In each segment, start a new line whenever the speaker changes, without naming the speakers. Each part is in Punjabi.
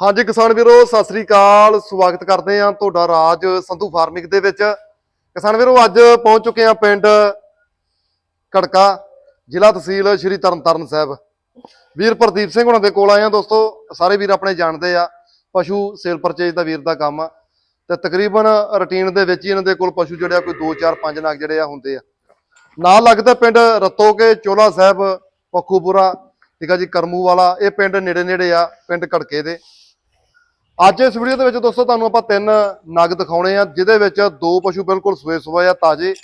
ਹਾਂਜੀ ਕਿਸਾਨ ਵੀਰੋ, ਸਤਿ ਸ੍ਰੀ ਅਕਾਲ। ਸਵਾਗਤ ਕਰਦੇ ਹਾਂ ਤੁਹਾਡਾ ਰਾਜ ਸੰਧੂ ਫਾਰਮਿੰਗ ਦੇ ਵਿੱਚ। ਕਿਸਾਨ ਵੀਰੋ, ਅੱਜ ਪਹੁੰਚ ਚੁੱਕੇ ਹਾਂ ਪਿੰਡ ਕੜਕਾ, ਜ਼ਿਲ੍ਹਾ ਤਹਿਸੀਲ ਸ਼੍ਰੀ ਤਰਨਤਾਰਨ ਸਾਹਿਬ। ਵੀਰ ਪ੍ਰਦੀਪ ਸਿੰਘ ਹੁਣਾਂ ਦੇ ਕੋਲ ਆਏ ਆ ਦੋਸਤੋ। ਸਾਰੇ ਵੀਰ ਆਪਣੇ ਜਾਣਦੇ ਆ, ਪਸ਼ੂ ਸੇਲ ਪਰਚੇਜ ਦਾ ਵੀਰ ਦਾ ਕੰਮ। ਆ ਤੇ ਤਕਰੀਬਨ ਰੁਟੀਨ ਦੇ ਵਿੱਚ ਹੀ ਇਹਨਾਂ ਦੇ ਕੋਲ ਪਸ਼ੂ ਜਿਹੜੇ ਆ, ਕੋਈ 2 4 5 ਨਗ ਜਿਹੜੇ ਆ ਹੁੰਦੇ ਆ। ਨਾਲ ਲੱਗਦਾ ਪਿੰਡ ਰਤੋਕੇ ਚੋਲਾ ਸਾਹਿਬ, ਪੱਖੂਪੁਰਾ, ਠੀਕ ਆ ਜੀ ਕਰਮੂ ਵਾਲਾ ਇਹ ਪਿੰਡ ਨੇੜੇ ਨੇੜੇ ਆ, ਪਿੰਡ ਕੜਕੇ ਦੇ। ਅੱਜ ਇਸ ਵੀਡੀਓ ਦੇ ਵਿੱਚ ਦੋਸਤੋ ਤੁਹਾਨੂੰ ਆਪਾਂ ਤਿੰਨ ਨਗ ਦਿਖਾਉਣੇ ਆ, ਜਿਹਦੇ ਵਿੱਚ ਦੋ ਪਸ਼ੂ ਬਿਲਕੁਲ ਸਵੇ ਸੂਏ ਆ, ਤਾਜ਼ੇ।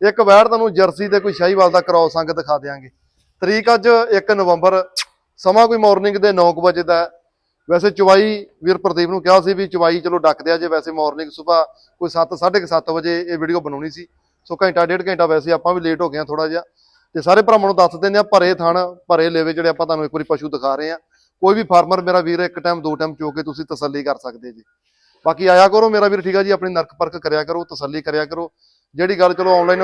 ਇੱਕ ਵੈੜ ਤੁਹਾਨੂੰ ਜਰਸੀ ਤੇ ਕੋਈ ਸ਼ਾਹੀਵਾਲ ਦਾ ਕ੍ਰੋਸ ਅੰਗ ਦਿਖਾ ਦੇਾਂਗੇ ਤਰੀਕ ਅੱਜ 1 ਨਵੰਬਰ, ਸਮਾਂ ਕੋਈ ਮਾਰਨਿੰਗ ਦੇ 9 ਵਜੇ ਦਾ ਵੈਸੇ ਚਵਾਈ ਵੀਰ ਪ੍ਰਦੀਪ ਨੂੰ ਕਿਹਾ ਸੀ ਵੀ ਚਵਾਈ ਚਲੋ ਡੱਕਦੇ ਆ ਜੇ, ਵੈਸੇ ਮਾਰਨਿੰਗ ਸਵੇਰ ਕੋਈ 7 7:30 ਵਜੇ ਇਹ ਵੀਡੀਓ ਬਣਾਉਣੀ ਸੀ। ਸੋ ਘੰਟਾ, ਡੇਢ ਘੰਟਾ ਵੈਸੇ ਆਪਾਂ ਵੀ ਲੇਟ ਹੋ ਗਏ ਆ ਥੋੜਾ ਜਿਹਾ। ਤੇ ਸਾਰੇ ਭਰਾਵਾਂ ਨੂੰ ਦੱਸ ਦਿੰਦੇ ਆ, ਭਰੇ ਥਣ, ਭਰੇ ਲੇਵੇ ਜਿਹੜੇ ਆਪਾਂ ਤੁਹਾਨੂੰ ਇੱਕ ਵਾਰੀ ਪਸ਼ੂ ਦਿਖਾ ਰਹੇ ਆ। ਕੋਈ ਵੀ ਫਾਰਮਰ ਮੇਰਾ ਵੀਰ ਇੱਕ ਟਾਈਮ ਦੋ ਟਾਈਮ ਚੋ ਕੇ ਤੁਸੀਂ ਤਸੱਲੀ ਕਰ ਸਕਦੇ ਜੀ। ਬਾਕੀ ਆਇਆ ਕਰੋ ਮੇਰਾ ਵੀਰ ਠੀਕ ਆ ਜੀ ਆਪਣੀ ਨਰਕ ਪਰਖ ਕਰਿਆ ਕਰੋ ਤਸੱਲੀ ਕਰਿਆ ਕਰੋ। ਜਿਹੜੀ ਗੱਲ ਚਲੋ ਆਨਲਾਈਨ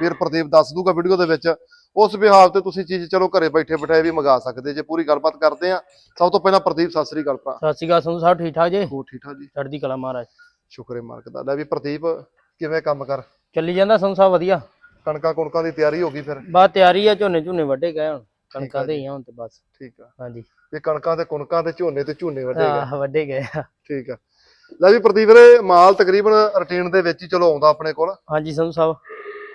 ਵੀਰ ਪ੍ਰਦੀਪ ਦੱਸ ਦੂਗਾ ਵੀਡੀਓ ਦੇ ਵਿੱਚ ਉਸ ਵਿਹਾਰ ਤੇ ਤੁਸੀਂ ਚੀਜ਼ ਚਲੋ ਘਰੇ ਬੈਠੇ ਬਿਠਾਏ ਵੀ ਮੰਗਾ ਸਕਦੇ ਜੇ ਪੂਰੀ ਗੱਲਬਾਤ ਕਰਦੇ ਆ। ਸਭ ਤੋਂ ਪਹਿਲਾਂ ਪ੍ਰਦੀਪ ਸਤਿ ਸ੍ਰੀ ਅਕਾਲ ਭਰਾ।
ਸਤਿ ਸ਼੍ਰੀ ਅਕਾਲ ਸੰਧੂ ਸਾਹਿਬ ਠੀਕ ਠਾਕ ਜੀ?
ਹੋ ਠੀਕ ਠਾਕ ਜੀ।
ਚੜ੍ਹਦੀ ਕਲਾ ਮਹਾਰਾਜ।
ਸ਼ੁਕਰ ਮਾਲਕ ਦਾ। ਲੈ ਵੀ ਪ੍ਰਦੀਪ ਕਿਵੇਂ ਕੰਮ ਕਰ?
ਚੱਲੀ ਜਾਂਦਾ ਸੰਧੂ ਸਾਹਿਬ ਵਧੀਆ।
ਕਣਕਾਂ ਕੁਣਕਾਂ ਦੀ ਤਿਆਰੀ ਹੋ ਗਈ ਫਿਰ?
ਬਸ ਤਿਆਰੀ ਆ ਝੋਨੇ ਝੋਨੇ ਵੱਡੇ ਗਏ ਹੁਣ। ਕਣਕਾਂ ਦੇ ਹੀ ਆ ਹੁਣ ਤੇ ਬਸ।
ਠੀਕ ਆ।
ਹਾਂਜੀ।
ਵੀ ਕਣਕਾਂ ਤੇ ਕੁਣਕਾਂ ਤੇ ਝੋਨੇ ਤੇ ਝੋਨੇ ਵੱਡੇ ਗਏ।
ਹਾਂ ਵੱਡੇ ਗਏ ਆ।
ਠੀਕ ਆ। ਲੈ ਵੀ ਪ੍ਰਦੀਪ ਵੀਰੇ ਮਾਲ ਤਕਰੀਬਨ ਰੁਟੀਨ ਦੇ ਵਿੱਚ ਹੀ ਚਲੋ ਆਉਂਦਾ ਆਪਣੇ ਕੋਲ।
ਹਾਂਜੀ ਸੰਧੂ ਸਾਹਿਬ।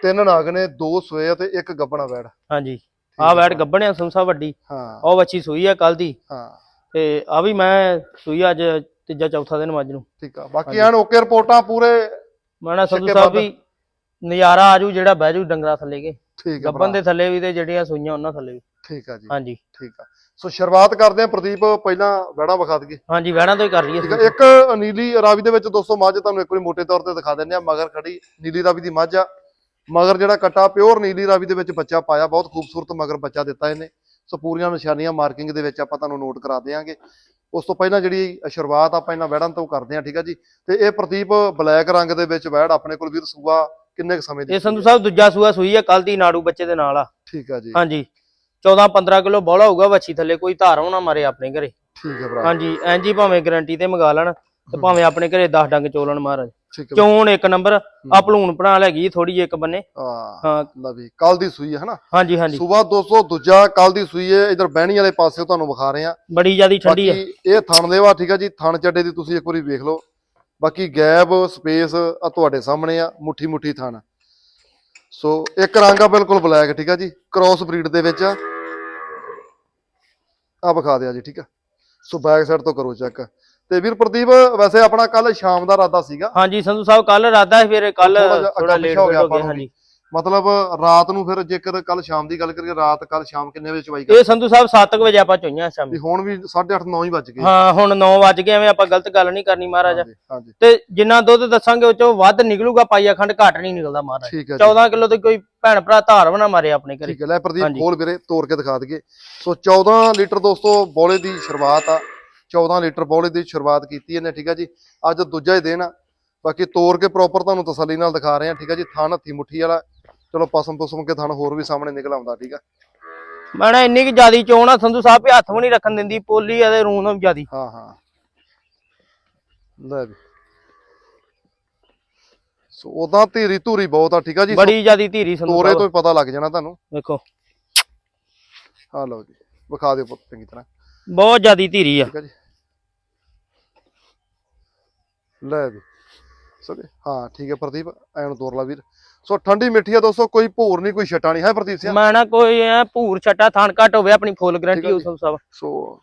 ਤਿੰਨ ਨਾਗ ਨੇ ਦੋ ਸੋਏ ਤੇ ਇੱਕ ਗੱਬਣਾ ਵੈੜ।
ਹਾਂਜੀ। ਆ ਵੈਟ ਗੱਬਣਿਆ ਸੰਧੂ ਸਾਹਿਬ ਵੱਡੀ।
ਹਾਂ।
ਉਹ ਬੱਚੀ ਸੂਈ ਆ ਕੱਲ ਦੀ।
ਹਾਂ।
ਤੇ ਆ ਵੀ ਮੈਂ ਸੂਈ ਅੱਜ ਤੀਜਾ ਚੌਥਾ ਦਿਨ ਮੱਝ ਨੂੰ।
ਠੀਕ ਆ। ਬਾਕੀ ਐਨ ਓਕੇ ਰਿਪੋਰਟਾਂ ਪੂਰੇ
ਮੈਂ ਨਾ ਸੰਧੂ ਸਾਹਿਬ। ਵੀ ਨਜ਼ਾਰਾ ਆਜੂ ਜਿਹੜਾ ਬਹਿ ਜੂ ਡੰਗਰਾ ਥੱਲੇ ਕੇ।
ਠੀਕ ਆ
ਗੱਬਨ ਦੇ ਥੱਲੇ ਵੀ ਤੇ ਜਿਹੜੀਆਂ ਸੂਈਆਂ ਉਹਨਾਂ ਥੱਲੇ ਵੀ।
ਠੀਕ ਆ ਜੀ।
ਹਾਂਜੀ।
ਠੀਕ ਆ। ਸੋ ਸ਼ੁਰੂਆਤ ਕਰਦੇ ਆ ਪ੍ਰਦੀਪ ਪਹਿਲਾਂ ਵੈੜਾ ਵਿਖਾ ਦਈਏ।
ਹਾਂਜੀ ਵਹਿਣਾ ਤੋਂ ਹੀ ਕਰ ਲਈਏ
ਠੀਕ ਆ ਇੱਕ ਨੀਲੀ ਰਾਵੀ ਦੇ ਵਿੱਚ ਦੋਸਤੋ ਮੱਝ ਤੁਹਾਨੂੰ ਇੱਕ ਵਾਰੀ ਮੋٹے ਤੌਰ ਤੇ ਦਿਖਾ ਦਿੰਦੇ ਆ ਮਗਰ ਖੜੀ ਨੀਲੀ ਰਾਵੀ ਦੀ ਮੱਝ ਆ। ਮਗਰ ਜਿਹੜਾ ਕੱਟਾ ਪਿਓਰ ਨੀਲੀ ਰਾਵੀ ਦੇ ਵਿੱਚ ਬੱਚਾ ਪਾਇਆ ਬਹੁਤ ਖੂਬਸੂਰਤ ਮਗਰ ਬੱਚਾ ਦਿੱਤਾ ਇਹਨੇ। ਸੋ ਪੂਰੀਆਂ ਨਿਸ਼ਾਨੀਆਂ ਮਾਰਕਿੰਗ ਦੇ ਵਿੱਚ ਆਪਾਂ ਤੁਹਾਨੂੰ ਨੋਟ ਕਰਾ ਦੇਵਾਂਗੇ ਉਸ ਤੋਂ ਪਹਿਲਾਂ ਜਿਹੜੀ ਸ਼ੁਰੂਆਤ ਆਪਾਂ ਇਹਨਾਂ ਵੈੜਾਂ ਤੋਂ ਕਰਦੇ ਆ ਠੀਕ ਆ ਜੀ। ਤੇ ਇਹ ਪ੍ਰਦੀਪ ਬਲੈਕ ਰੰਗ ਦੇ ਵਿੱਚ ਵੈੜ ਆਪਣੇ ਕੋਲ ਵੀਰ ਸੂਆ ਕਿੰਨੇ ਕੁ ਸਮੇਂ ਦੀ
ਇਹ ਸੰਧੂ ਸਾਹਿਬ ਦੂਜਾ ਸੂਆ ਸੂਈ ਆ ਕੱਲ ਦੀ ਨਾੜੂ ਬੱਚੇ ਦੇ ਨਾਲ ਆ।
ਠੀਕ ਆ ਜੀ।
ਹਾਂਜੀ। 14 15 ਕਿਲੋ ਬੋਲਾ ਹੋਊਗਾ ਵੱਛੀ ਥੱਲੇ ਕੋਈ ਧਾਰੋਂ ਨਾ ਮਾਰੇ ਆਪਣੇ ਘਰੇ।
ਠੀਕ ਹੈ ਭਰਾ।
ਹਾਂਜੀ ਐਂਜੀ ਭਾਵੇਂ ਗਾਰੰਟੀ ਤੇ ਮੰਗਾ ਲੈਣ ਤੇ ਭਾਵੇਂ ਆਪਣੇ ਘਰੇ 10 ਡੰਗ ਚੋਲਣ ਮਹਾਰਾਜ।
ਹੈ
ਚੋਣ ਇੱਕ ਨੰਬਰ ਆ ਭਲੂਣ ਬਣਾ ਲੈਗੀ ਥੋੜੀ ਜਿਹੀ ਇੱਕ ਬੰਨੇ।
ਆ
ਹਾਂ।
ਲਵੀ ਕੱਲ ਦੀ ਸੂਈ ਹੈ ਹਨਾ?
ਹਾਂਜੀ ਹਾਂਜੀ।
ਸਵੇਰ 200 ਦੂਜਾ ਕੱਲ ਦੀ ਸੂਈ ਹੈ ਇਧਰ ਬਹਿਣੀ ਵਾਲੇ ਪਾਸੇ ਤੁਹਾਨੂੰ ਵਿਖਾ ਰਹੇ ਆ।
ਬੜੀ ਜਿਆਦੀ ਠੰਡੀ ਆ।
ਬਾਕੀ ਇਹ ਥਣ ਦੇਵਾ ਠੀਕ ਆ ਜੀ ਥਣ ਚੱਡੇ ਦੀ ਤੁਸੀਂ ਇੱਕ ਵਾਰੀ ਵੇਖ ਲਓ। ਬਾਕੀ ਗੈਪ ਸਪੇਸ ਆ ਤੁਹਾਡੇ ਸਾਹਮਣੇ ਆ ਮੁੱਠੀ ਮੁੱਠੀ ਥਣ। ਸੋ ਇੱਕ ਰੰਗ ਆ ਬਿਲਕੁਲ ਬਲੈਕ ਠੀਕ ਆ ਜੀ? ਕ੍ਰਾਸ ਬਰੀਡ ਦੇ ਵਿੱਚ ਆ। ਆ ਵਿਖਾ ਦਿਆ ਜੀ ਠੀਕ ਆ? ਸੋ ਬੈਕ ਸਾਈਡ ਤੋਂ ਕਰੋ ਚੈੱਕ ਤੇ ਵੀਰ ਪ੍ਰਦੀਪ ਵੈਸੇ ਆਪਣਾ ਕੱਲ ਸ਼ਾਮ ਦਾ ਇਰਾਦਾ ਸੀਗਾ।
ਹਾਂਜੀ ਸੰਧੂ ਸਾਹਿਬ ਕੱਲ ਰਾਦਾ ਫਿਰ ਕੱਲ ਥੋੜਾ ਲੇਟ
ਹੋ ਗਿਆ ਆਪਾਂ
ਹਾਂਜੀ।
ਮਤਲਬ ਰਾਤ ਨੂੰ ਫਿਰ ਜੇਕਰ ਕੱਲ ਸ਼ਾਮ ਦੀ ਗੱਲ ਕਰੀਏ ਰਾਤ ਕੱਲ ਸ਼ਾਮ ਕਿੰਨੇ ਵਜੇ ਚਵਾਈ ਕਰ
ਇਹ ਸੰਧੂ ਸਾਹਿਬ 7 ਵਜੇ ਆਪਾਂ ਚੋਈਆਂ ਸ਼ਾਮੀ।
ਵੀ ਹੁਣ ਵੀ 8:30 9 ਹੀ ਵੱਜ ਗਏ।
ਹਾਂ ਹੁਣ 9 ਵਜ ਗਏ ਐਵੇਂ ਆਪਾਂ ਗਲਤ ਗੱਲ ਨਹੀਂ ਕਰਨੀ ਮਹਾਰਾਜ। ਤੇ ਜਿੰਨਾ ਦੁੱਧ ਦੱਸਾਂਗੇ ਉਹ ਚੋਂ ਵੱਧ ਨਿਕਲੂਗਾ ਪਾਈਆ ਖੰਡ ਘੱਟ ਨਹੀਂ ਨਿਕਲਦਾ ਮਹਾਰਾਜ।
ਠੀਕ ਹੈ ਜੀ।
14 ਕਿਲੋ ਤੇ ਕੋਈ ਭੈਣ ਭਰਾ ਧਾਰ ਬਣਾ ਮਾਰੇ ਆਪਣੇ ਘਰੇ।
ਠੀਕ ਹੈ ਲੈ ਪ੍ਰਦੀਪ। ਖੋਲ ਵੀਰੇ ਤੋੜ ਕੇ ਦਿਖਾ ਦਈਏ। ਸੋ 14 ਲੀਟਰ ਦੋਸਤੋ ਬੋਲੇ ਦੀ ਸ਼ੁਰੂਆਤ ਆ। 14 ਲੀਟਰ ਬੋਲੇ ਦੀ ਸ਼ੁਰੂਆਤ ਕੀਤੀ ਇਹਨੇ ਠੀਕ ਹੈ ਜੀ। ਅੱਜ ਦੂਜਾ ਹੀ ਦਿਨ ਆ। ਬਾਕੀ ਤੋੜ ਕੇ ਪ੍ਰੋਪਰ ਤੁਹਾਨੂੰ ਤਸੱਲੀ ਨਾਲ ਦਿਖਾ ਰਹੇ ਆ ਠੀਕ ਹੈ ਜੀ। ਥਣ ਹੱਥੀ ਮੁੱਠੀ ਵਾਲਾ ਚਲੋ ਪਸਮ ਪਸਮ ਕੇ ਥਣ ਹੋਰ ਵੀ ਸਾਹਮਣੇ ਨਿਕਲ ਆਉਂਦਾ ਠੀਕ ਆ?
ਮੈਂ ਨਾ ਇੰਨੀ ਕਿ ਜਿਆਦੀ ਚੋਣ ਆ ਸੰਧੂ ਸਾਹਿਬ ਵੀ ਹੱਥ ਵੀ ਨਹੀਂ ਰੱਖਣ ਦਿੰਦੀ ਪੋਲੀ ਆ ਤੇ ਵੀ ਜਿਆਦੀ।
ਹਾਂ ਹਾਂ। ਲੈ ਵੀ। ਸੋ ਉਦਾਂ ਧੀਰੀ ਧੂਰੀ ਬਹੁਤ ਆ ਠੀਕ ਆ ਜੀ?
ਬੜੀ ਜਿਆਦੀ ਧੀਰੀ ਸੰਧੂ
ਤੋਰੇ ਤੋਂ
ਸਾਹਿਬ
ਹੀ ਪਤਾ ਲੱਗ ਜਾਣਾ ਤੁਹਾਨੂੰ।
ਵੇਖੋ
ਆ ਲਓ ਜੀ ਵਿਖਾ ਦਿਓ ਪੁੱਤ ਚੰਗੀ ਤਰ੍ਹਾਂ।
ਬਹੁਤ ਜਿਆਦੀ ਧੀਰੀ ਆ।
ਠੀਕ ਹੈ ਜੀ? ਲੈ ਵੀ। ਸੋ ਜੀ, ਹਾਂ ਠੀਕ ਹੈ ਪ੍ਰਦੀਪ ਐਨ ਤੋਰ ਲਾ ਵੀਰ। ਸੋ ਠੰਡੀ ਮਿੱਠੀ ਆ ਦੋਸਤੋ ਕੋਈ ਭੂਰ ਨਹੀਂ ਕੋਈ ਛਟਾ ਨਹੀਂ। ਹੈ ਪ੍ਰਦੀਪ ਸਿੰਘ
ਮੈਂ ਨਾ ਕੋਈ ਐ ਭੂਰ ਛੱਟਾ ਥਾਣ ਘੱਟ ਹੋਵੇ ਆਪਣੀ ਫੁੱਲ ਗਰੰਟੀ। ਸੰਧੂ ਸਾਹਿਬ
ਸੋ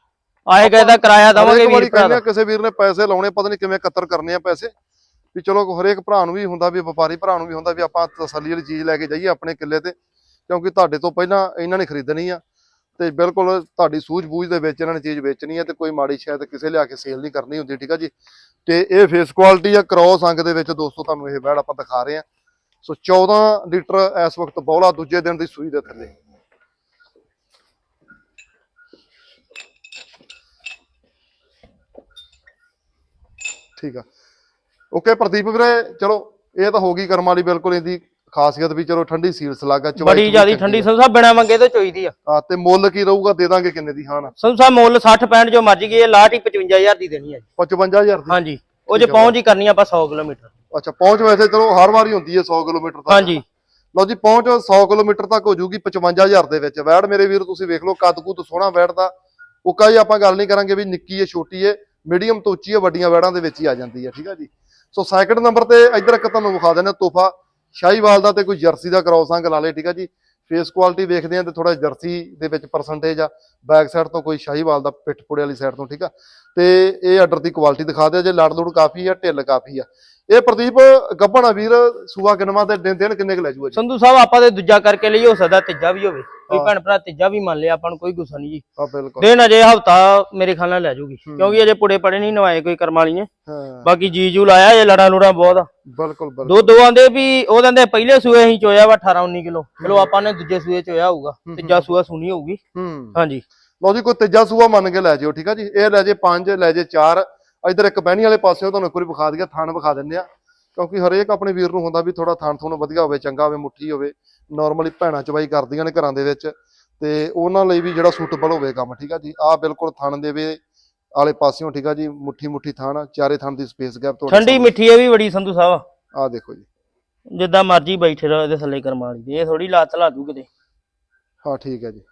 ਆਏ ਗਏ ਦਾ ਕਿਰਾਇਆ ਦਵਾਂਗੇ
ਵਾਰੀ
ਭਰਾ ਦਾ।
ਕਿਸੇ ਵੀਰ ਨੇ ਪੈਸੇ ਲਾਉਣੇ ਪਤਾ ਨਹੀਂ ਕਿਵੇਂ ਇਕੱਤਰ ਕਰਨੇ ਆ ਪੈਸੇ। ਵੀ ਚਲੋ ਹਰੇਕ ਭਰਾ ਨੂੰ ਵੀ ਹੁੰਦਾ ਵੀ ਵਪਾਰੀ ਭਰਾ ਨੂੰ ਵੀ ਹੁੰਦਾ ਵੀ ਆਪਾਂ ਤਸੱਲੀ ਵਾਲੀ ਚੀਜ਼ ਲੈ ਕੇ ਜਾਈਏ ਆਪਣੇ ਕਿੱਲੇ ਤੇ। ਕਿਉਂਕਿ ਤੁਹਾਡੇ ਤੋਂ ਪਹਿਲਾਂ ਇਹਨਾਂ ਨੇ ਖਰੀਦਣੀ ਆ। ਤੇ ਬਿਲਕੁਲ ਤੁਹਾਡੀ ਸੂਝ-ਬੂਝ ਦੇ ਵਿੱਚ ਇਹਨਾਂ ਨੇ ਚੀਜ਼ ਵੇਚਣੀ ਆ ਤੇ ਕੋਈ ਮਾੜੀ ਸ਼ਾਇਦ ਕਿਸੇ ਲਿਆ ਕੇ ਸੇਲ ਨਹੀਂ ਕਰਨੀ ਹੁੰਦੀ ਠੀਕ ਆ ਜੀ? ਤੇ ਇਹ ਫੇਸ ਕੁਆਲਿਟੀ ਆ ਕ੍ਰੋਸ ਅੰਗ ਦੇ ਵਿੱਚ ਦੋਸਤੋ ਤੁਹਾਨੂੰ ਇਹ ਬੈੜ ਆਪਾਂ ਦਿਖਾ ਰਹੇ ਆ। ਸੋ 14 ਲੀਟਰ ਇਸ ਵਕਤ ਬੌਲਾ ਦੂਜੇ ਦਿਨ ਦੀ ਸੂਈ ਦੇ ਥੱਲੇ। ਠੀਕ ਆ। ਓਕੇ ਪ੍ਰਦੀਪ ਵੀਰੇ ਚਲੋ ਇਹ ਤਾਂ ਹੋ ਗਈ ਕਰਮ ਵਾਲੀ ਬਿਲਕੁਲ ਇਹਦੀ ਖਾਸੀਅਤ ਵੀ ਚਲੋ ਠੰਡੀ ਸੀਲ ਸਲਾਗਾ
ਬੜੀ ਜਿਆਦੀ ਠੰਡੀ ਸਾਹਿਬ ਬਿਨਾ ਮੰਗੇ ਤੋਂ ਚੋਈਦੀ ਆ।
ਹਾਂ ਤੇ ਮੁੱਲ ਕੀ ਰਹੂਗਾ ਦੇ ਦਾਂਗੇ ਕਿੰਨੇ ਦੀ ਹਾਂ
ਸਾਹਿਬ ਮੁੱਲ 60 65 ਜੋ ਮਰਜ਼ੀ ਗਈ ਇਹ ਲਾਟ ਹੀ 55000 ਦੀ ਦੇਣੀ ਜੀ।
55000 ਦੀ?
ਹਾਂਜੀ ਉਹ ਜੇ ਪਹੁੰਚ ਹੀ ਕਰਨੀ ਆ ਆਪਾਂ 100 ਕਿਲੋਮੀਟਰ।
ਅੱਛਾ ਪਹੁੰਚ ਵੈਸੇ ਚਲੋ ਹਰ ਵਾਰੀ ਹੁੰਦੀ ਹੈ 100 ਕਿਲੋਮੀਟਰ ਤੱਕ।
ਹਾਂਜੀ।
ਲਓ ਜੀ ਪਹੁੰਚ 100 ਕਿਲੋਮੀਟਰ ਤੱਕ ਹੋ ਜੂਗੀ 55000 ਦੇ ਵਿੱਚ। ਵੈੜ ਮੇਰੇ ਵੀਰ ਤੁਸੀਂ ਵੇਖ ਲਓ ਕੱਦ ਕੁੱਦ ਸੋਹਣਾ ਵੈੜ ਦਾ। ਉੱਕਾ ਜੀ ਆਪਾਂ ਗੱਲ ਨਹੀਂ ਕਰਾਂਗੇ ਵੀ ਨਿੱਕੀ ਹੈ ਛੋਟੀ ਹੈ ਮੀਡੀਅਮ ਤੋਂ ਉੱਚੀ ਹੈ ਵੱਡੀਆਂ ਵੈੜਾਂ ਦੇ ਵਿੱਚ ਹੀ ਆ ਜਾਂਦੀ ਹੈ ਠੀਕ ਹੈ ਜੀ। ਸੋ ਸੈਕਿੰਡ ਨੰਬਰ ਤੇ ਇੱਧਰ ਇੱਕ ਤੁਹਾਨੂੰ ਵਿਖਾ ਦਿੰਦੇ ਤੋਹਫਾ। ਸ਼ਾਹੀਵਾਲ ਦਾ ਤੇ ਕੋਈ ਜਰਸੀ ਦਾ ਕ੍ਰੋਸ ਅੰਗ ਲਾ ਲੇ ਠੀਕ ਹੈ ਜੀ। ਫੇਸ ਕੁਆਲਿਟੀ ਵੇਖਦੇ ਆ ਤੇ ਥੋੜਾ ਜਰਸੀ ਦੇ ਵਿੱਚ ਪਰਸੈਂਟੇਜ ਆ। ਬੈਕ ਸਾਈਡ ਤੋਂ ਕੋਈ ਸ਼ਾਹੀਵਾਲ ਦਾ ਪਿੱਠ ਪੁੜੇ ਵਾਲੀ ਸਾਈਡ ਤੋਂ ਠੀਕ ਆ ਤੇ ਇਹ ਆਰਡਰ ਦੀ ਕੁਆਲਿਟੀ ਦਿਖਾ ਦਿਓ ਜੇ ਲੜ ਲੁੜ ਕਾਫੀ ਆ ਢਿੱਲ ਕਾਫੀ ਆ। ਇਹ ਪ੍ਰਦੀਪ ਗੱਭਣਾ ਵੀਰ ਸੂਆ ਕਿਨਵਾ ਤੇ ਦਿਨ ਦਿਨ ਕਿੰਨੇ ਕੁ ਲੈ ਜੂਗਾ ਜੀ?
ਸੰਧੂ ਸਾਹਿਬ ਆਪਾਂ ਤੇ ਦੂਜਾ ਕਰਕੇ ਲਈ ਹੋ ਸਕਦਾ ਤੀਜਾ ਵੀ ਹੋਵੇ। ਕੋਈ
ਹਾਂ।
ਭੈਣ ਭਰਾ ਤੀਜਾ ਵੀ ਮੰਨ ਲਿਆ ਆਪਾਂ ਨੂੰ ਕੋਈ ਗੁੱਸਾ ਨਹੀਂ ਜੀ।
ਬਿਲਕੁਲ।
ਦਿਨ ਅਜੇ ਹਫਤਾ ਮੇਰੇ ਖਿਆਲ ਨਾਲ ਲੈ ਜੂਗੀ ਕਿਉਂਕਿ ਅਜੇ ਪੁੜੇ ਪੜੇ ਨਹੀਂ ਨਵਾਏ ਕੋਈ ਕਰਮ ਵਾਲੀ ਨੇ।
ਹਾਂ।
ਬਾਕੀ ਜੀ ਜੂ ਲਾਇਆ ਇਹ ਲੜਾ ਲੁੜਾ ਬਹੁਤ ਆ।
ਬਿਲਕੁਲ ਬਿਲਕੁਲ।
ਦੋ ਦੋ ਆਂਦੇ ਵੀ ਉਹ ਕਹਿੰਦੇ ਪਹਿਲੇ ਸੂਏ ਅਸੀਂ ਚੋਇਆ ਵਾ 18 19 ਕਿਲੋ। ਚਲੋ ਆਪਾਂ ਨੇ ਦੂਜੇ ਸੂਏ ਚੋਇਆ ਹੋਊਗਾ ਤੀਜਾ ਸੂਆ ਸੁਣੀ ਹੋਊਗੀ।
ਹੂੰ।
ਹਾਂਜੀ।
ਲਓ ਜੀ ਕੋਈ ਤੀਜਾ ਸੂਆ ਮੰਨ ਕੇ ਲੈ ਜਿਓ ਠੀਕ ਆ ਜੀ? ਇਹ ਲੈ ਜੇ 5 ਲੈ ਜੇ 4 ਇਧਰ ਇੱਕ ਬਹਿਣੀ ਵਾਲੇ ਪਾਸੇ ਤੁਹਾਨੂੰ ਇੱਕ ਵਾਰੀ ਵਿਖਾ ਦਈਏ ਥਣ ਵਿਖਾ ਦਿੰਦੇ ਆ ਕਿਉਂਕਿ ਹਰੇਕ ਆਪਣੇ ਵੀਰ ਨੂੰ ਹੁੰਦਾ ਵੀ ਥੋੜਾ ਥਣ ਥੁਣ ਵਧੀਆ ਹੋਵੇ ਚੰਗਾ ਹੋਵੇ ਮੁੱਠੀ ਹੋਵੇ ਨਾਰਮਲੀ ਭੈਣਾਂ ਚਵਾਈ ਕਰਦੀਆਂ ਨੇ ਘਰਾਂ ਦੇ ਵਿੱਚ। ਤੇ ਉਹਨਾਂ ਲਈ ਵੀ ਜਿਹੜਾ ਸੂਟੇਬਲ ਹੋਵੇ ਕੰਮ ਠੀਕ ਆ ਜੀ? ਆ ਬਿਲਕੁਲ ਥਣ ਦੇਵੇ ਆਲੇ ਪਾਸਿਓਂ ਠੀਕ ਆ ਜੀ? ਮੁੱਠੀ ਮੁੱਠੀ ਥਣ ਚਾਰੇ ਥਣ ਦੀ ਸਪੇਸ ਗੈਪ
ਠੰਡੀ ਮਿੱਠੀ ਇਹ ਵੀ ਬੜੀ ਸੰਧੂ ਸਾਹਿਬ
ਆ। ਦੇਖੋ ਜੀ।
ਜਿੱਦਾਂ ਮਰਜ਼ੀ ਬੈਠੇ ਰਹੋ ਇਹਦੇ ਥੱਲੇ ਕਰਮ ਵਾਲੀ ਦੇ। ਇਹ ਥੋੜੀ ਲੱਤ ਲਾ ਦੂ ਕਿਤੇ।
ਹਾਂ ਠੀਕ ਹੈ ਜੀ।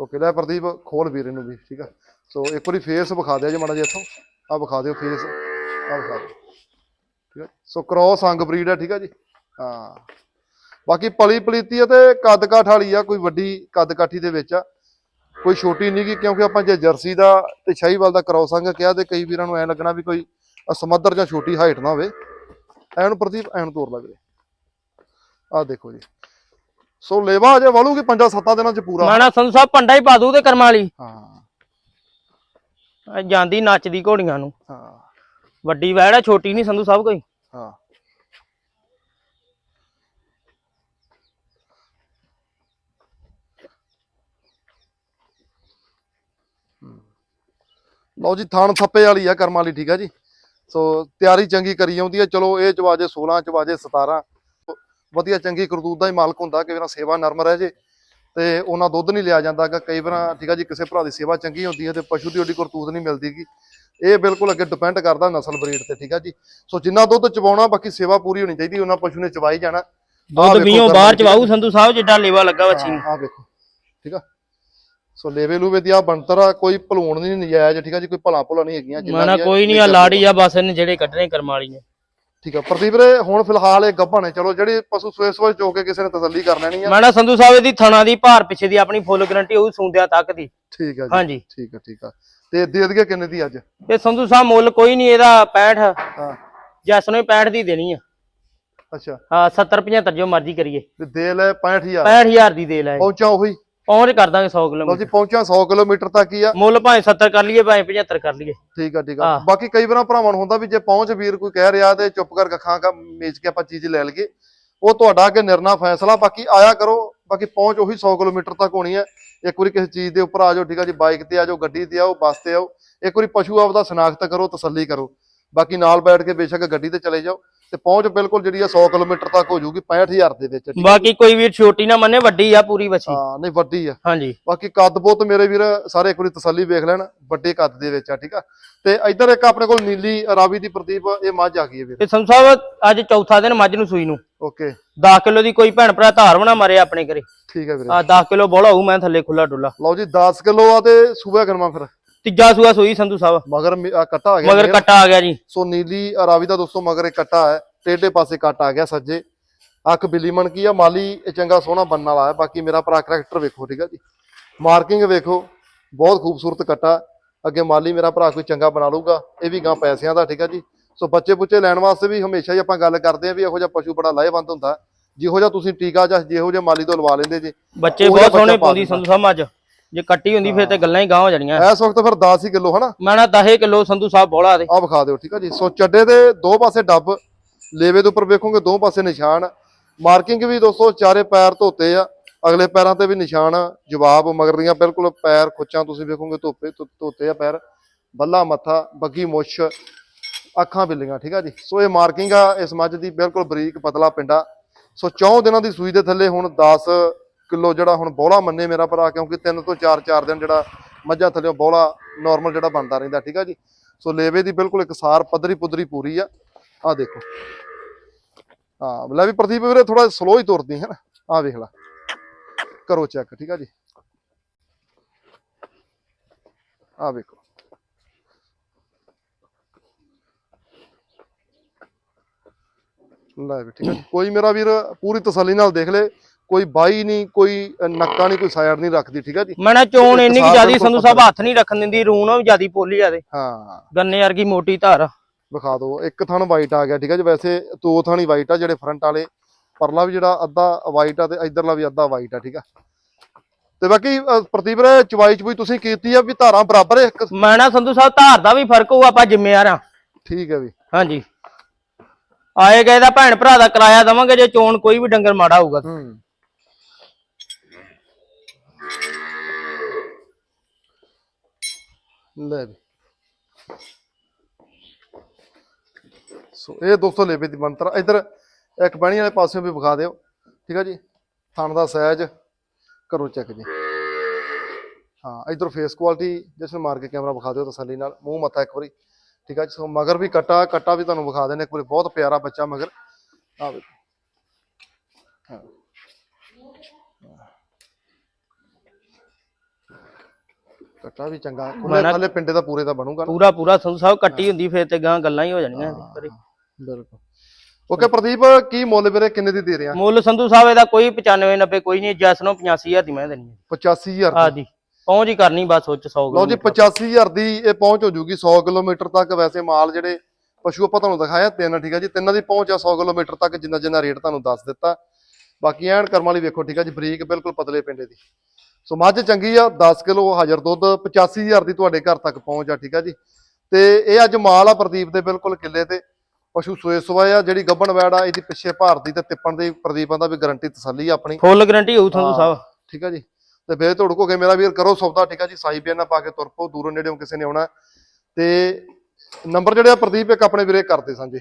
ਓਕੇ ਲੈ ਪ੍ਰਦੀਪ ਖੋਲ ਵੀਰ ਇਹਨੂੰ ਵੀ ਠੀਕ ਆ। ਸੋ ਇੱਕ ਵਾਰੀ ਫੇਸ ਵਿਖਾ ਦਿਓ ਜੀ ਮਾੜਾ ਜਿਹਾ ਇੱਥੋਂ। ਆ ਵਿਖਾ ਦਿਓ ਫੇਸ ਆ ਵਿਖਾ ਦਿਓ। ਠੀਕ ਹੈ ਸੋ ਕ੍ਰੋਸ ਅੰਗ ਬਰੀਡ ਹੈ ਠੀਕ ਆ ਜੀ? ਹਾਂ। ਬਾਕੀ ਪਲੀ ਪਲੀਤੀ ਆ ਤੇ ਕੱਦ ਕਾਠ ਵਾਲੀ ਆ ਕੋਈ ਵੱਡੀ ਕੱਦ ਕਾਠੀ ਦੇ ਵਿੱਚ ਆ। ਕੋਈ ਛੋਟੀ ਨਹੀਂ ਗੀ ਕਿਉਂਕਿ ਆਪਾਂ ਜੇ ਜਰਸੀ ਦਾ ਤੇ ਸ਼ਾਹੀਵਾਲ ਦਾ ਕ੍ਰੋਸ ਅੰਗ ਕਿਹਾ ਤੇ ਕਈ ਵੀਰਾਂ ਨੂੰ ਐ ਲੱਗਣਾ ਵੀ ਕੋਈ ਸਮੱਦਰ ਜਾਂ ਛੋਟੀ ਹਾਈਟ ਨਾ ਹੋਵੇ। ਐਨ ਪ੍ਰਦੀਪ ਐਨ ਤੋਰ ਲੱਗਦੇ ਆ ਦੇਖੋ ਜੀ। ਸੋ ਲੇਵਾ ਅਜੇ ਵਾਲੂਗੀ ਪੰਜਾਂ ਸੱਤਾਂ ਦਿਨਾਂ ਚ ਪੂਰਾ।
ਮਾਣਾ ਸੰਧੂ ਸਾਹਿਬ ਪੰਡਾ ਹੀ ਪਾ ਦੂ ਤੇ ਕਰਮ ਵਾਲੀ।
ਹਾਂ।
ਇਹ ਜਾਂਦੀ ਨੱਚਦੀ ਘੋੜੀਆਂ ਨੂੰ।
ਹਾਂ।
ਵੱਡੀ ਵੈੜ ਆ ਛੋਟੀ ਨਹੀਂ ਸੰਧੂ ਸਾਹਿਬ ਕੋਈ।
ਹਾਂ। ਲਓ ਜੀ ਥਾਣ ਥੱਪੇ ਵਾਲੀ ਆ ਕਰਮਾਂ ਵਾਲੀ ਠੀਕ ਆ ਜੀ। ਸੋ ਤਿਆਰੀ ਚੰਗੀ ਕਰੀ ਆਉਂਦੀ ਆ। ਚਲੋ ਇਹ ਚਵਾਜੇ 16 ਚਵਾਜੇ 17 ਵਧੀਆ ਚੰਗੀ ਕਰਤੂਤ ਦਾ ਹੀ ਮਾਲਕ ਹੁੰਦਾ ਕਿ ਵੀਰਾਂ ਸੇਵਾ ਨਰਮ ਰਹਿ ਜੇ। ਤੇ ਉਹਨਾਂ ਦੁੱਧ ਨਹੀਂ ਲਿਆ ਜਾਂਦਾਗਾ ਕਈ ਵਾਰਾਂ ਠੀਕ ਆ ਜੀ ਕਿਸੇ ਭਰਾ ਦੀ ਸੇਵਾ ਚੰਗੀ ਹੁੰਦੀ ਹੈ ਤੇ ਪਸ਼ੂ ਦੀ ਓਡੀ ਕਰਤੂਤ ਨਹੀਂ ਮਿਲਦੀਗੀ ਇਹ ਬਿਲਕੁਲ ਅੱਗੇ ਡਿਪੈਂਡ ਕਰਦਾ ਨਸਲ ਬਰੀਡ ਤੇ ਠੀਕ ਆ ਜੀ। ਸੋ ਜਿੰਨਾ ਦੁੱਧ ਚਵਾਉਣਾ ਬਾਕੀ ਸੇਵਾ ਪੂਰੀ ਹੋਣੀ ਚਾਹੀਦੀ ਉਹਨਾਂ ਪਸ਼ੂ ਨੇ ਚਵਾਈ ਜਾਣਾ।
ਦੁੱਧ ਵੀਓ ਬਾਹਰ ਚਵਾਊ ਸੰਧੂ ਸਾਹਿਬ ਜਿੱਡਾ ਲੇਵਾ ਲੱਗਾ ਵੱਛੀ ਨੂੰ
ਆ ਵੇਖੋ ਠੀਕ ਆ। ਸੋ ਲੇਵੇ ਲੂਵੇ ਦੀ ਆ ਬਣਤਰ ਆ ਕੋਈ ਭਲੂਣ ਨਹੀਂ ਨਜਾਇਜ਼ ਠੀਕ ਆ ਜੀ ਕੋਈ ਭਲਾ ਭੁਲਾ ਨਹੀਂ ਹੈਗੀਆਂ ਦੀਆਂ
ਕੋਈ ਨਹੀਂ ਆ ਲਾੜੀ ਆ ਬਸ ਇਹਨੇ ਜਿਹੜੇ ਕੱਢਣੇ ਕਰਮ ਵਾਲੀ ਨੇ।
ਠੀਕ ਆ ਪ੍ਰਦੀਪ ਰੇ ਹੁਣ ਫਿਲਹਾਲ ਇਹ ਗੱਭਣ ਹੈ ਚਲੋ ਜਿਹੜੇ ਪਸ਼ੂ ਸੋਏ ਸੋਏ ਚੋ ਕੇ ਕਿਸੇ ਨੇ ਤਸੱਲੀ ਕਰ ਲੈਣੀ ਆ।
ਮਾਣਾ ਸੰਧੂ ਸਾਹਿਬ ਇਹਦੀ ਥਣਾ ਦੀ ਭਾਰ ਪਿੱਛੇ ਦੀ ਆਪਣੀ ਫੁੱਲ ਗਰੰਟੀ ਹੋਊ ਸੂੰਦਿਆ ਤੱਕ ਦੀ।
ਠੀਕ ਆ ਜੀ।
ਹਾਂਜੀ।
ਠੀਕ ਆ ਠੀਕ ਆ। ਤੇ ਦੇ ਦਈਏ ਕਿੰਨੇ ਦੀ ਅੱਜ?
ਤੇ ਸੰਧੂ ਸਾਹਿਬ ਮੁੱਲ ਕੋਈ ਨਹੀਂ ਇਹਦਾ 65
ਹਾਂ।
ਜੈਸ ਨੂੰ 65 ਦੀ ਦੇਣੀ ਆ।
ਅੱਛਾ।
ਹਾਂ 70 75 ਜੋ ਮਰਜ਼ੀ ਕਰੀਏ।
ਤੇ ਦੇ ਲੈ 65000
65000 ਦੀ ਦੇ ਲੈ।
ਪਹੁੰਚਾ ਉਹੀ।
ਪਹੁੰਚ ਕਰ ਦਾਂਗੇ 100
ਲਓ
ਕਿਲੋਮੀਟਰ
ਜੀ ਪਹੁੰਚਾ 100 ਕਿਲੋਮੀਟਰ ਤੱਕ ਹੀ ਆ।
ਮੁੱਲ ਭਾਵੇਂ 70 ਕਰ ਲਈਏ ਭਾਵੇਂ 75 ਕਰ ਲਈਏ।
ਠੀਕ ਆ ਠੀਕ ਆ।
ਹਾਂ।
ਬਾਕੀ ਕਈ ਵਾਰਾਂ ਭਰਾਵਾਂ ਨੂੰ ਹੁੰਦਾ ਵੀ ਜੇ ਪਹੁੰਚ ਵੀਰ ਕੋਈ ਕਹਿ ਰਿਹਾ ਤੇ ਚੁੱਪ ਕਰ ਅੱਖਾਂ ਕਾ ਮੇਚ ਕੇ ਆਪਾਂ ਚੀਜ਼ ਲੈ ਲਈਏ। ਉਹ ਤੁਹਾਡਾ ਅੱਗੇ ਨਿਰਣਾ ਫੈਸਲਾ ਬਾਕੀ ਆਇਆ ਕਰੋ। ਬਾਕੀ ਪਹੁੰਚ ਉਹੀ 100 ਕਿਲੋਮੀਟਰ ਤੱਕ ਹੋਣੀ ਹੈ ਇੱਕ ਵਾਰੀ ਕਿਸੇ ਚੀਜ਼ ਦੇ ਉੱਪਰ ਆ ਜਾਓ ਠੀਕ ਆ ਜੀ ਬਾਈਕ ਤੇ ਆ ਜਾਓ ਗੱਡੀ ਤੇ ਆਓ ਬੱਸ ਤੇ ਆਓ। ਇੱਕ ਵਾਰੀ ਪਸ਼ੂ ਆਪਦਾ ਸ਼ਨਾਖਤ ਕਰੋ ਤਸੱਲੀ ਕਰੋ। ਬਾਕੀ ਨਾਲ ਬੈਠ ਕੇ ਬੇਸ਼ੱਕ ਗੱਡੀ ਤੇ ਚਲੇ ਜਾਓ। ਤੇ ਪਹੁੰਚ ਬਿਲਕੁਲ ਜਿਹੜੀ ਆ 100 ਕਿਲੋਮੀਟਰ ਤੱਕ ਹੋ ਜਾਊਗੀ 65000 ਦੇ ਵਿੱਚ?
ਬਾਕੀ ਕੋਈ ਵੀਰ ਛੋਟੀ ਨਾ ਮੰਨੇ ਵੱਡੀ ਆ ਪੂਰੀ ਵੱਛੀ।
ਹਾਂ ਨਹੀਂ ਵੱਡੀ ਆ।
ਹਾਂਜੀ।
ਬਾਕੀ ਕੱਦ ਬੁੱਤ ਮੇਰੇ ਵੀਰ ਸਾਰੇ ਇੱਕ ਵਾਰੀ ਤਸੱਲੀ ਵੇਖ ਲੈਣ ਵੱਡੇ ਕੱਦ ਦੇ ਵਿੱਚ ਆ ਠੀਕ ਆ। ਤੇ ਇੱਧਰ ਇੱਕ ਆਪਣੇ ਕੋਲ ਨੀਲੀ ਰਾਵੀ ਦੀ ਪ੍ਰਦੀਪ ਇਹ ਮੱਝ ਆ ਗਈ ਹੈ ਵੀਰ।
ਤੇ ਸੰਧੂ ਸਾਹਿਬ ਅੱਜ ਚੌਥਾ ਦਿਨ ਮੱਝ ਨੂੰ ਸੂਈ ਨੂੰ।
ਓਕੇ।
10 ਕਿਲੋ ਦੀ ਕੋਈ ਭੈਣ ਭਰਾ ਧਾਰ ਬਣਾ ਮਾਰੇ ਆਪਣੇ ਘਰੇ।
ਠੀਕ ਹੈ ਵੀਰੇ।
ਆ 10 ਕਿਲੋ ਬੋਲਾ ਹੋਊ ਮੈਂ ਥੱਲੇ ਖੁੱਲਾ ਡੁੱਲਾ।
ਲਓ ਜੀ 10 ਕਿਲੋ ਆ ਤੇ ਸੂਬਾ ਕਰਮਾ ਫਿਰ।
ਤੀਜਾ ਸੂਆ ਸੂਈ ਸੰਧੂ ਸਾਹਿਬ।
ਮਗਰ ਮੇ- ਆਹ ਕੱਟਾ ਆ ਗਿਆ
ਮਗਰ। ਕੱਟਾ ਆ ਗਿਆ ਜੀ।
ਸੋ ਨੀਲੀ ਰਾਵੀ ਦਾ ਦੋਸਤੋ ਮਗਰ ਇੱਕ ਕੱਟਾ ਹੈ ਟੇਢੇ ਪਾਸੇ ਕੱਟ ਆ ਗਿਆ ਸੱਜੇ। ਅੱਖ ਬਿੱਲੀ ਮਣ ਕੀ ਆ ਮਾਲੀ ਇਹ ਚੰਗਾ ਸੋਹਣਾ ਬਣਨ ਵਾਲਾ ਹੈ। ਬਾਕੀ ਮੇਰਾ ਭਰਾ ਕਰੈਕਟਰ ਵੇਖੋ ਠੀਕ ਆ ਜੀ। ਮਾਰਕਿੰਗ ਵੇਖੋ ਬਹੁਤ ਖੂਬਸੂਰਤ ਕੱਟਾ। ਅੱਗੇ ਮਾਲੀ ਮੇਰਾ ਭਰਾ ਕੋਈ ਚੰਗਾ ਬਣਾ ਲਊਗਾ ਇਹ ਵੀ ਗਾਂ ਪੈਸਿਆਂ ਦਾ ਠੀਕ ਆ ਜੀ। ਸੋ ਬੱਚੇ ਬੁੱਚੇ ਲੈਣ ਵਾਸਤੇ ਵੀ ਹਮੇਸ਼ਾ ਹੀ ਆਪਾਂ ਗੱਲ ਕਰਦੇ ਆ ਵੀ ਇਹੋ ਜਿਹਾ ਪਸ਼ੂ ਬੜਾ ਲਾਹੇਵੰਦ ਹੁੰਦਾ। ਜਿਹੋ ਜਿਹਾ ਤੁਸੀਂ ਟੀਕਾ ਜਾਂ ਜਿਹੋ ਜਿਹਾ ਮਾਲੀ ਤੋਂ ਲਵਾ ਲੈਂਦੇ ਜੀ
ਬੱਚੇ
ਉਹਦਾ
ਬਹੁਤ ਸੋਹਣੇ
ਪਾ
ਪਾਉਂਦੀ
ਦਿੰਦਾ।
ਸੰਧੂ ਸਾਹਿਬ ਮੱਝ ਜੇ ਕੱਟੀ ਹੁੰਦੀ ਫਿਰ ਤੇ ਗੱਲਾਂ ਹੀ ਗਾਂ ਹੋ ਜਾਣੀਆਂ।
ਇਸ ਵਕਤ ਫਿਰ 10 ਹੀ ਕਿਲੋ ਹਨਾ?
ਮੈਂ ਨਾ 10 ਕਿਲੋ ਸੰਧੂ ਸਾਹਿਬ ਬੋਲਾ ਦੇ।
ਆ ਵਿਖਾ ਦਿਓ ਠੀਕ ਆ ਜੀ। ਸੋ ਚੱਡੇ ਦੇ ਦੋ ਪਾਸੇ ਡੱਬ ਲੇਵੇ ਦੇ ਉੱਪਰ ਵੇਖੋਗੇ ਦੋ ਪਾਸੇ ਨਿਸ਼ਾਨ। ਮਾਰਕਿੰਗ ਵੀ ਦੋਸਤੋ ਚਾਰੇ ਪੈਰ ਧੋਤੇ ਆ ਅਗਲੇ ਪੈਰਾਂ ਤੇ ਵੀ ਨਿਸ਼ਾਨ। ਜਵਾਬ ਮਗਰਲੀਆਂ ਬਿਲਕੁਲ ਪੈਰ ਖੁੱਚਾਂ ਤੁਸੀਂ ਵੇਖੋਗੇ ਧੋਪੇ ਧੋਤੇ ਆ ਪੈਰ। ਬੱਲਾ ਮੱਥਾ ਬੱਗੀ ਮੁੱਛ ਅੱਖਾਂ ਬਿੱਲੀਆਂ ਠੀਕ ਆ ਜੀ। ਸੋ ਇਹ ਮਾਰਕਿੰਗ ਆ ਇਸ ਮੱਝ ਦੀ ਬਿਲਕੁਲ ਬਰੀਕ ਪਤਲਾ ਪਿੰਡਾ। ਸੋ ਚੌਂ ਦਿਨਾਂ ਦੀ ਸੂਈ ਦੇ ਥੱਲੇ ਹੁਣ 10 ਕਿਲੋ ਜਿਹੜਾ ਹੁਣ ਬੋਲਾ ਮੰਨੇ ਮੇਰਾ ਭਰਾ, ਕਿਉਂਕਿ ਤਿੰਨ ਤੋਂ 4 4 ਦਿਨ ਜਿਹੜਾ ਮੱਝਾਂ ਥੱਲੇ ਬੋਲਾ ਨਾਰਮਲ ਜਿਹੜਾ ਬਣਦਾ ਰਹਿੰਦਾ, ਠੀਕ ਆ ਜੀ? ਸੋ ਲੇਵੇ ਦੀ ਬਿਲਕੁਲ ਇਕਸਾਰ ਪੱਧਰੀ ਪੁੱਧਰੀ ਪੂਰੀ ਆ। ਆ ਦੇਖੋ। ਹਾਂ, ਲੈ ਵੀ ਪ੍ਰਦੀਪ ਵੀਰੇ ਥੋੜਾ ਸਲੋ ਹੀ ਤੁਰਦੀ ਹੈ ਨਾ। ਆ ਵੇਖ ਲੈ। ਕਰੋ ਚੈੱਕ ਠੀਕ ਆ ਜੀ? ਆ ਵੇਖੋ। ਲੈ ਵੀ ਠੀਕ ਹੈ ਕੋਈ ਮੇਰਾ ਵੀਰ ਪੂਰੀ ਤਸੱਲੀ ਨਾਲ ਦੇਖ ਲੈ। ਕੋਈ ਬਾਈ ਨਹੀਂ ਕੋਈ ਨੱਕਾ ਨਹੀਂ ਕੋਈ ਸਾਇਰ ਨਹੀਂ ਰੱਖਦੀ ਠੀਕ ਹੈ ਜੀ?
ਮੈਂ ਨਾ ਚੋਣ ਇੰਨੀ ਕਿ ਜਿਆਦੀ ਸੰਧੂ ਸਾਹਿਬ ਹੱਥ ਨਹੀਂ ਰੱਖਣ ਦਿੰਦੀ ਰੂਣ ਵੀ ਜਿਆਦੀ ਪੋਲੀ ਜਾਦੇ
ਹਾਂ।
ਗੰਨੇ ਵਰਗੀ ਮੋਟੀ ਧਾਰ।
ਵਿਖਾ ਦਿਓ ਇੱਕ ਥਣ ਵਾਈਟ ਆ ਗਿਆ ਠੀਕ ਹੈ ਜੀ? ਵੈਸੇ ਦੋ ਥਣ ਹੀ ਵਾਈਟ ਆ ਜਿਹੜੇ ਫਰੰਟ ਵਾਲੇ ਪਰਲਾ ਵੀ ਜਿਹੜਾ ਅੱਧਾ ਵਾਈਟ ਆ ਤੇ ਇਧਰਲਾ ਵੀ ਅੱਧਾ ਵਾਈਟ ਆ ਠੀਕ ਆ? ਤੇ ਬਾਕੀ ਪ੍ਰਦੀਪ ਰੇ ਚਵਾਈ ਚਵਈ ਤੁਸੀਂ ਕੀਤੀ ਆ ਵੀ ਧਾਰਾਂ ਬਰਾਬਰ ਇੱਕ?
ਮੈਂ ਨਾ ਸੰਧੂ ਸਾਹਿਬ ਧਾਰ ਦਾ ਵੀ ਫ਼ਰਕ ਹੋਊ ਆਪਾਂ ਜ਼ਿੰਮੇਵਾਰ ਆ।
ਠੀਕ ਹੈ ਵੀ।
ਹਾਂਜੀ। ਆਏ ਗਏ ਦਾ ਭੈਣ ਭਰਾ ਦਾ ਕਿਰਾਇਆ ਦਵਾਂਗੇ ਜੇ ਚੋਣ ਕੋਈ ਵੀ ਡੰਗਰ ਮਾੜਾ ਹੋਊਗਾ।
ਹੂੰ। ਲੈ ਵੀ। ਸੋ ਇਹ ਦੋਸਤੋ ਲੇਵੇ ਦੀ ਮੰਤਰ। ਇਧਰ ਇੱਕ ਬਣੀ ਵਾਲੇ ਪਾਸਿਓਂ ਵੀ ਵਿਖਾ ਦਿਓ। ਠੀਕ ਆ ਜੀ? ਥਣ ਦਾ ਸਾਈਜ਼ ਕਰੋ ਚੈੱਕ ਜੀ। ਹਾਂ, ਇਧਰ ਫੇਸ ਕੁਆਲਿਟੀ ਜਿਸ ਨੂੰ ਮਾਰ ਕੇ ਕੈਮਰਾ ਵਿਖਾ ਦਿਓ ਤਸੱਲੀ ਨਾਲ। ਮੂੰਹ ਮੱਥਾ ਇੱਕ ਵਾਰੀ। ਠੀਕ ਆ ਜੀ? ਸੋ ਮਗਰ ਵੀ ਕੱਟਾ ਕੱਟਾ ਵੀ ਤੁਹਾਨੂੰ ਵਿਖਾ ਦੇਣੇ ਇੱਕ ਵਾਰੀ ਬਹੁਤ ਪਿਆਰਾ ਬੱਚਾ ਮਗਰ। ਆ ਹਾਂ। ਕੱਟਾ ਵੀ ਚੰਗਾ। ਉਹਨੇ ਥੱਲੇ ਪਿੰਡੇ ਦਾ ਪੂਰੇ ਦਾ ਬਣੂਗਾ ਨਾ।
ਪੂਰਾ ਪੂਰਾ ਸੰਧੂ ਸਾਹਿਬ ਕੱਟੀ ਹੁੰਦੀ ਫੇਰ ਤੇ ਗਾਂ ਗੱਲਾਂ ਹੀ ਹੋ ਜਾਣੀਆਂ ਇਹਦੇ।
ਬਿਲਕੁਲ। ਓਕੇ ਪ੍ਰਦੀਪ ਕੀ ਮੁੱਲ ਵੀਰੇ ਕਿੰਨੇ ਦੀ ਦੇ ਰਿਹਾ?
ਮੁੱਲ ਸੰਧੂ ਸਾਹਿਬ ਇਹਦਾ ਕੋਈ 95 90 ਕੋਈ ਨਹੀਂ ਜੈਸ ਨੂੰ 85000 ਦੀ ਮੈਂ ਦੇਣੀ ਹੈ।
85000
ਆ ਜੀ ਪਹੁੰਚ ਹੀ ਕਰਨੀ ਬਸ ਉੱਚ 100
ਲਓ ਜੀ 85000 ਦੀ ਇਹ ਪਹੁੰਚ ਹੋ ਜੂਗੀ 100 ਕਿਲੋਮੀਟਰ ਤੱਕ। ਵੈਸੇ ਮਾਲ ਜਿਹੜੇ ਪਸ਼ੂ ਆਪਾਂ ਤੁਹਾਨੂੰ ਦਿਖਾਇਆ ਤਿੰਨ ਠੀਕ ਆ ਜੀ ਤਿੰਨਾਂ ਦੀ ਪਹੁੰਚ ਆ 100 ਕਿਲੋਮੀਟਰ ਤੱਕ ਜਿੰਨਾ ਜਿੰਨਾ ਰੇਟ ਤੁਹਾਨੂੰ ਦੱਸ ਦਿੱਤਾ। ਬਾਕੀ ਐਨ ਕਰਮ ਵਾਲੀ ਵੇਖੋ ਠੀਕ ਆ ਜੀ ਬਰੀਕ ਬਿਲਕੁਲ ਪਤਲੇ ਪਿੰਡੇ ਦੀ। ਸੋ ਮੱਝ ਚੰਗੀ ਆ 10 ਕਿਲੋ ਹਾਜ਼ਰ ਦੁੱਧ 85000 ਦੀ ਤੁਹਾਡੇ ਘਰ ਤੱਕ ਪਹੁੰਚ ਆ ਠੀਕ ਆ ਜੀ। ਤੇ ਇਹ ਅੱਜ ਮਾਲ ਆ ਪ੍ਰਦੀਪ ਦੇ ਬਿਲਕੁਲ ਕਿੱਲੇ ਤੇ। ਪਸ਼ੂ ਸੋਏ ਸੋਏ ਆ ਜਿਹੜੀ ਗੱਬਣ ਵੈੜ ਆ ਇਹਦੀ ਪਿੱਛੇ ਭਾਰਤੀ ਤੇ ਤਿੱਪਣ ਦੀ ਪ੍ਰਦੀਪਾਂ ਦਾ ਵੀ ਗਾਰੰਟੀ ਤਸੱਲੀ ਆ ਆਪਣੀ।
ਫੁੱਲ ਗਾਰੰਟੀ ਹੋਊ ਸੰਧੂ ਸਾਹਿਬ
ਠੀਕ ਆ ਜੀ। ਤੇ ਫੇਰ ਧੁੜਕੋ ਕੇ ਮੇਰਾ ਵੀਰ ਕਰੋ ਸੌਦਾ ਠੀਕ ਆ ਜੀ ਸਾਈ ਬਿਆਨਾ ਪਾ ਕੇ ਤੁਰ ਪਓ ਦੂਰੋਂ ਨੇੜਿਓਂ ਕਿਸੇ ਨੇ ਆਉਣਾ। ਤੇ ਨੰਬਰ ਜਿਹੜੇ ਆ ਪ੍ਰਦੀਪ ਇੱਕ ਆਪਣੇ ਵੀਰੇ ਕਰਦੇ ਸਾਂਝੇ।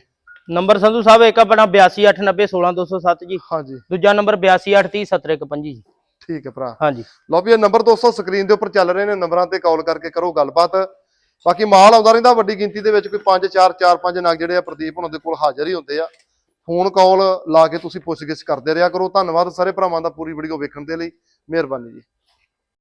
ਨੰਬਰ ਸੰਧੂ ਸਾਹਿਬ ਇੱਕ ਆਪਣਾ 8289016207 ਜੀ।
ਹਾਂਜੀ।
ਦੂਜਾ ਨੰਬਰ 8283070125 ਜੀ।
ਠੀਕ ਹੈ ਭਰਾ।
ਹਾਂਜੀ।
ਲਓ ਵੀ ਇਹ ਨੰਬਰ ਦੋਸਤੋ ਸਕਰੀਨ ਦੇ ਉੱਪਰ ਚੱਲ ਰਹੇ ਨੇ ਨੰਬਰਾਂ ਤੇ ਕਾਲ ਕਰਕੇ ਕਰੋ ਗੱਲਬਾਤ। ਬਾਕੀ ਮਾਲ ਆਉਂਦਾ ਰਹਿੰਦਾ ਵੱਡੀ ਗਿਣਤੀ ਦੇ ਵਿੱਚ ਕੋਈ 5 4 4 5 ਨਗ ਜਿਹੜੇ ਆ ਪ੍ਰਦੀਪ ਹੁਣਾਂ ਦੇ ਕੋਲ ਹਾਜ਼ਰ ਹੀ ਹੁੰਦੇ ਆ। ਫੋਨ ਕਾਲ ਲਾ ਕੇ ਤੁਸੀਂ ਪੁੱਛਗਿੱਛ ਕਰਦੇ ਰਿਹਾ ਕਰੋ। ਧੰਨਵਾਦ ਸਾਰੇ ਭਰਾਵਾਂ ਦਾ ਪੂਰੀ ਵੀਡੀਓ ਵੇਖਣ ਦੇ ਲਈ। ਮਿਹਰਬਾਨੀ ਜੀ।